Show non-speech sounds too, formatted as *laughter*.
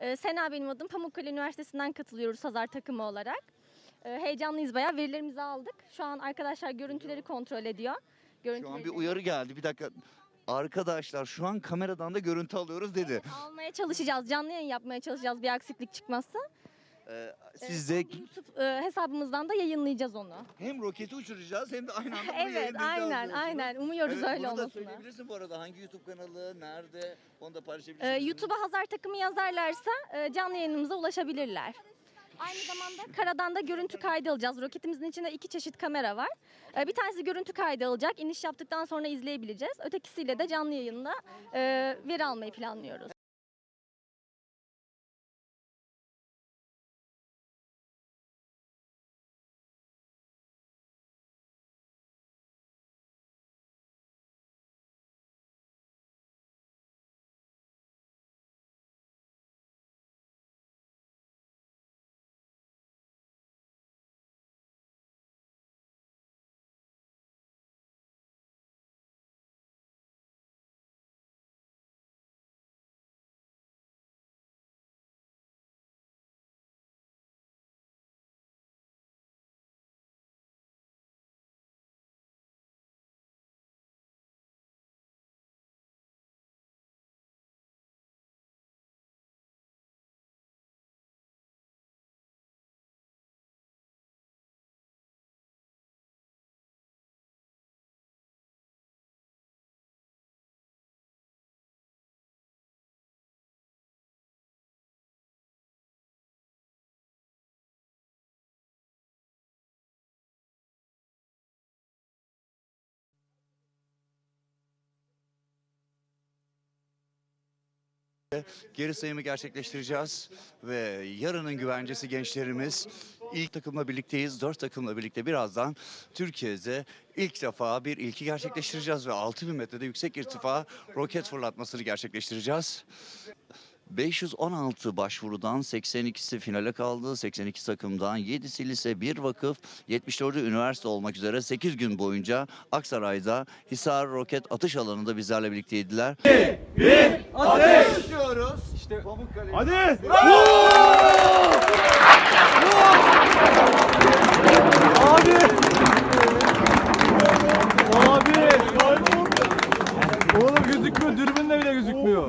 Ee, Sena benim adım. Pamukkale Üniversitesi'nden katılıyoruz Hazar takımı olarak. Ee, heyecanlıyız bayağı. Verilerimizi aldık. Şu an arkadaşlar görüntüleri kontrol ediyor. Şu an bir uyarı geldi. Bir dakika. Arkadaşlar şu an kameradan da görüntü alıyoruz dedi. almaya çalışacağız. Canlı yayın yapmaya çalışacağız bir aksilik çıkmazsa. Ee, siz de YouTube e, hesabımızdan da yayınlayacağız onu. hem roketi uçuracağız hem de aynı anda *laughs* bunu evet, yayınlayacağız aynen, diyorsunuz. aynen. Umuyoruz Evet, öyle bunu da olmasını. söyleyebilirsin bu arada. Hangi YouTube kanalı, nerede? Onu da paylaşabilirsin. Ee, YouTube'a Hazar takımı yazarlarsa e, canlı yayınımıza ulaşabilirler. Aynı zamanda karadan da görüntü kaydı alacağız. Roketimizin içinde iki çeşit kamera var. Ee, bir tanesi görüntü kaydı alacak. İniş yaptıktan sonra izleyebileceğiz. Ötekisiyle de canlı yayında e, veri almayı planlıyoruz. Geri sayımı gerçekleştireceğiz ve yarının güvencesi gençlerimiz ilk takımla birlikteyiz. Dört takımla birlikte birazdan Türkiye'de ilk defa bir ilki gerçekleştireceğiz ve 6000 metrede yüksek irtifa roket fırlatmasını gerçekleştireceğiz. 516 başvurudan 82'si finale kaldı. 82 takımdan 7'si lise, 1 vakıf, 74'ü üniversite olmak üzere 8 gün boyunca Aksaray'da Hisar Roket Atış Alanı'nda bizlerle birlikteydiler. Ateş! Diyoruz. İşte Pamukkale. Hadi! Abi! Abi! Oğlum gözükmüyor. Dürbünle bile gözükmüyor.